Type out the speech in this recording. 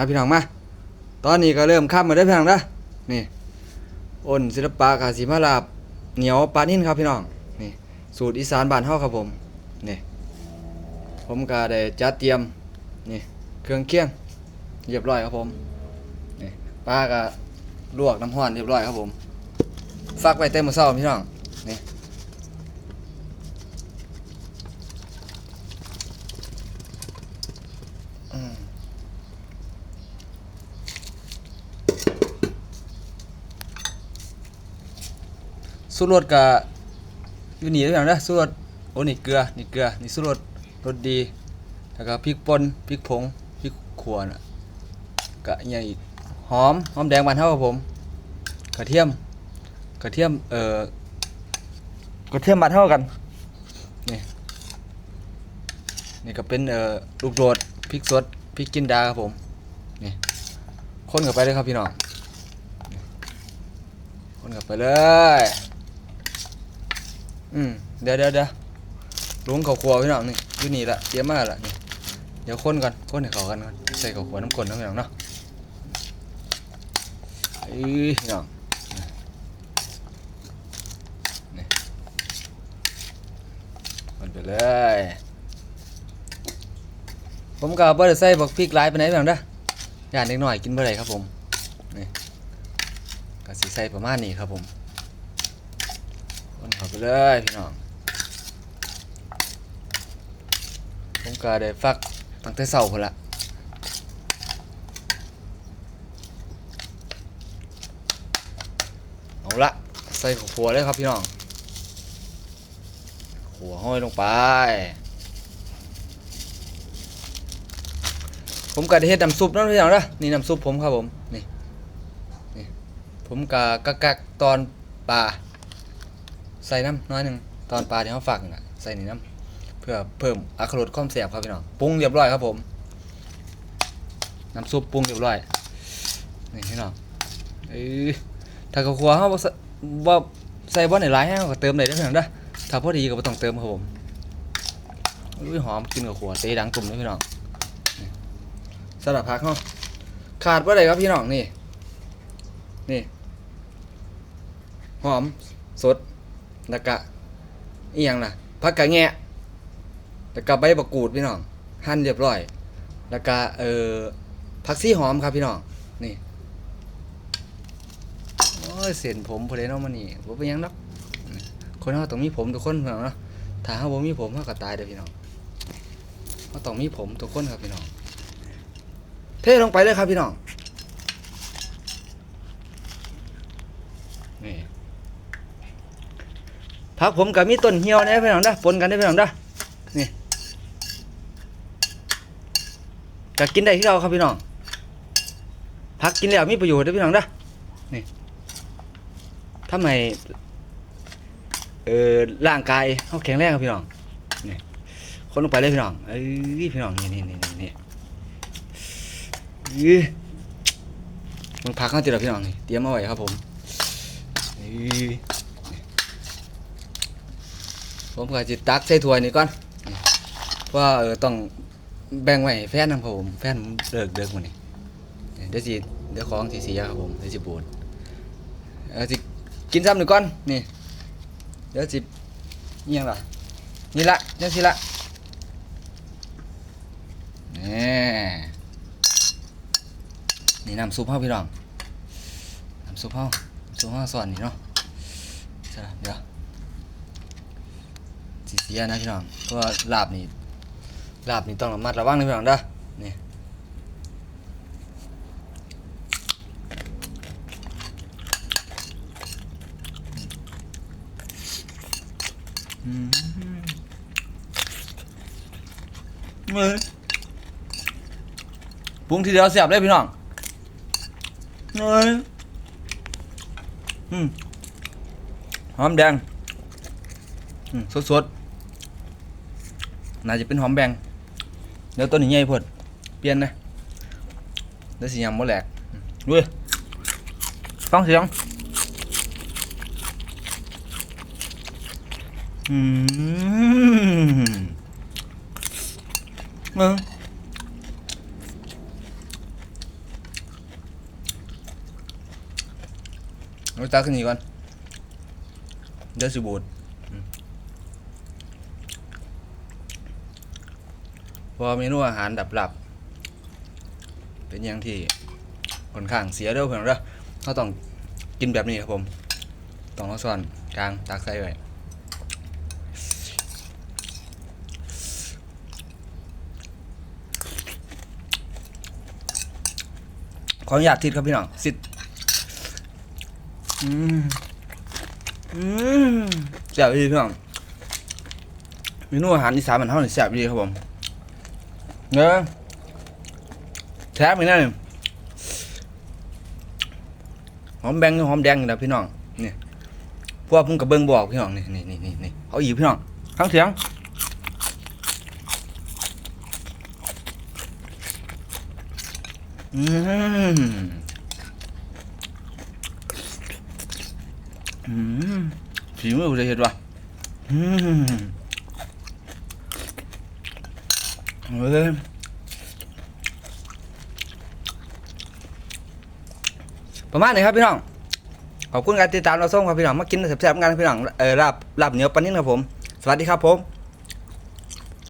นะพี่น้องมา ตอนนี้ก็เริ่มค่ำมมาได้พี่น้องนะนี่อ้นศิลปะกาสีมาลาบเหนียวปลานิ่นครับพี่น้องนี่สูตรอีสานบ้านเฮาครับผมนี่ผมก็ได้จัดเตรียมนี่เครื่องเคียงเรียบร้อยครับผมนี่ปลาก็ลวกน้ำร้อนเรียบร้อยครับผมฟักไว้เต็มมือเช้าพี่น้องนี่ สูตรรสกับอยู่นี่ด้วยกันนะสูตรรสโอ้นี่เกลือนี่เกลือนี่สูตรรสรสดีแล้วก็พริกป่นพริกผงพริกขั่วน่ะก็อหยังอีกหอมหอมแดงบ้านเฮาครับผมกระเทียมกระเทียมเอ่อกระเทียมบ้านเฮากันนี่นี่ก็เป็นเอ่อลูกโดดพริกสดพริกจินดาครับผมนี่คนเข้าไปเลยครับพี่น้องนี่คนเข้าไปเลย อืมเดี๋ยวเดี๋ยวเดี๋ยวลุงเขาครัวพี่น้องนี่อยู่นี่ละเตรียมมาละนี่เดี๋ยวคนก่อนคนให้เขากันก่อนใส่เขาครัวน้ำกลนน้ำพี่น้องเนาะเอ้ยพี่น้องนี่คนไปเลย ผมก็บ่ได้ใส่บักพริกหลายปานใดพี่น้องเด้อย่านเด็กน้อยกินบ่ได้ครับผมนี่ก็สิใส่ประมาณนี้ครับผม เข้าไปเลยพี่น้องผมก็ได้ฟักตั้งแต่เช้าพุ่นละเอาละใส่ขัวเลยครับพี่น้องขัวห้อยลงไป ผมก็ได้เฮ็ดน้ำซุปนั่นพี่น้องนะนี่น้ำซุปผมครับผมนี่นี่ผมก็กักกักตอนปลา ใส่น้ำน้อยหนึ่งตอนปลาที่เขาฝักน่ะใส่นี่น้ำเพื่อเพิ่มอรรรสความแซ่บครับพี่น้องปรุงเรียบร้อยครับผมน้ำซุปปรุงเรียบร้อยนี่พี่น้องเอ้ยถ้าข้าวคั่วเขาบ่ใส่บ่ใส่บ่ในหลายให้เขาก็เติมได้เด้อพี่น้องเด้ถ้าพอดีก็บ่ต้องเติมครับผมอุ้ยหอมกินกับขัวเตะดังตุ่มเลยพี่น้องสลัดผักเฮาขาดบ่ได้ครับพี่น้องนี่นี่หอมสด แล้วก็อีหยังล่ะผักกะแงะแล้วก็ใบมะกูดพี่น้อง หั่นเรียบร้อย แล้วก็เอ่อผักชีหอมครับพี่น้อง นี่ โอ้ยเส้นผมพอดีเนาะมันนี่บ่เป็นหยังดอกคนเฮาต้องมีผมทุกคนพี่น้องเนาะ ถ้าเฮาบ่มีผมเฮาก็ตายเด้อพี่น้องเฮาต้องมีผมทุกคนครับพี่น้อง เทลงไปเลยครับพี่น้อง นี่ ผักผมกับมีต้นเหี่ยวเนี่ยพี่น้องเด้อปนกันได้อพี่น้องเด้อนี่ก็กินได้ที่เราครับพี่น้องผักกินแล้วมีประโยชน์เด้พี่น้องเด้อนี่ทำให้เอ่อร่างกายเขาแข็งแรงครับพี่น้องนี่คนลงไปเลยพี่น้องเอ้ยพี่น้องนี่นี่นี่นี่นี่มันพักข้าติดแล้วพี่น้องนี่เตรียมเอาไว้ครับผมเอ้ย ผมก็จิตักใส่ถ้วยนี่ก่อนเพราะว่าเออต้องแบ่งไว้ให้แฟนนำครับผมแฟนผมเลิกเดิกมื้อนี้เดี๋ยวสิเดี๋ยวของสิเสียครับผมเดี๋ยวสิบูดเออสิกินซ้ำหนึ่งก่อนนี่เดี๋ยวสิอิหยังล่ะนี่ละจังสิละนี่นี่น้ำซุปเฮาพี่น้องน้ำซุปเฮาน้ำซุปเฮาสอนนี่เนาะใช่ละเดี๋ยว สิเสียนะพี่น้องเพราะว่าลาบนี่ลาบนี่ต้องระมัดระวังนะพี่น้องเด้อนี่อืมเอ้ยปรุงทีเดียวเสียบเลยพี่น้องเอ้ยอืมหอมแดงอืมสดๆ น่าจะเป็นหอมแบงเดี๋ยวต้นนี้ใหญ่พดเปลี่ยนนะเดี๋ยวสียำบ่แหลกด้วยฟังเสียงอืมเออเราตักขึ้นนี่ก่อนเดี๋ยวสิบูด พอเมนูอาหารดับหลับ เป็นอย่างที่ค่อนข้างเสียเด้อเพื่อนเด้อเขาต้องกินแบบนี้ครับผม ต้องเอาส่วนกลางตักใส่ไว้ขออนุญาตทิดครับพี่น้องสิทธิ์อืมอืมแซ่บดีพี่น้องเมนูอาหารอีสานมันเท่านี่แซ่บดีครับผม เนื้อแซ่บอีกนั่นหอมแบงหอมแดงนี่นะพี่น้องนี่พวกผมกับเบิ้งบอกพี่น้องนี่นี่นี่นี่เอาอีกพี่น้องทั้งเสียงอืมอืมฝีมือกูจะเห็นวะอืม เฮ้ยประมาณนี้ครับพี่น้อง ขอบคุณการติดตามเราส่งครับพี่น้อง มากินแซ่บๆกันพี่น้อง เออลาบลาบเหนียวปลานิ่นครับผม สวัสดีครับผม